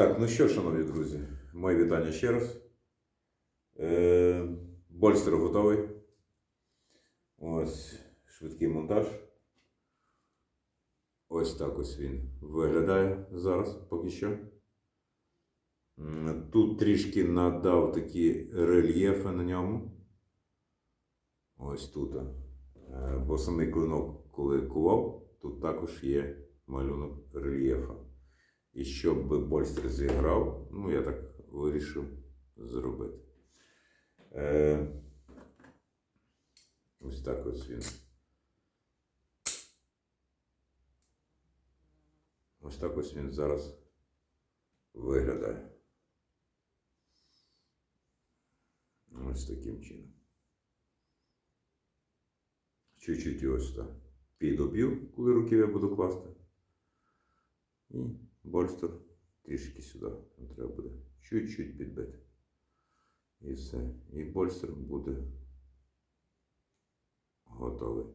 Так, ну що, шановні друзі, моє вітання ще раз. Е, Больстер готовий. Ось швидкий монтаж. Ось так ось він виглядає зараз поки що. Тут трішки надав такі рельєфи на ньому. Ось тут. Е, Бо самий клинок, коли кував, тут також є малюнок рельєфа. І щоб Больстер зіграв, ну я так вирішив зробити. Е, ось так ось він. Ось так ось він зараз виглядає. Ось таким чином. Чуть-чуть ось так. Підоб'ю, коли руків я буду класти. І больстер трішки сюди. Треба буде чуть-чуть підбити. І все. І больстер буде готовий.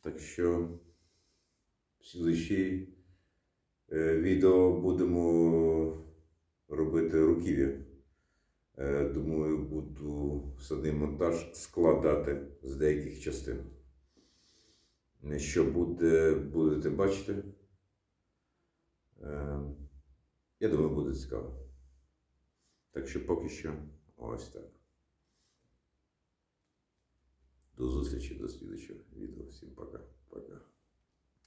Так що в слідчій е, відео будемо робити руків'я. Е, Думаю, буду всадний монтаж складати з деяких частин. Що буде, будете бачити. Е, Я думаю, буде цікаво. Так що поки що ось так. До зустрічі до слідчого відео. Всім пока. Пока.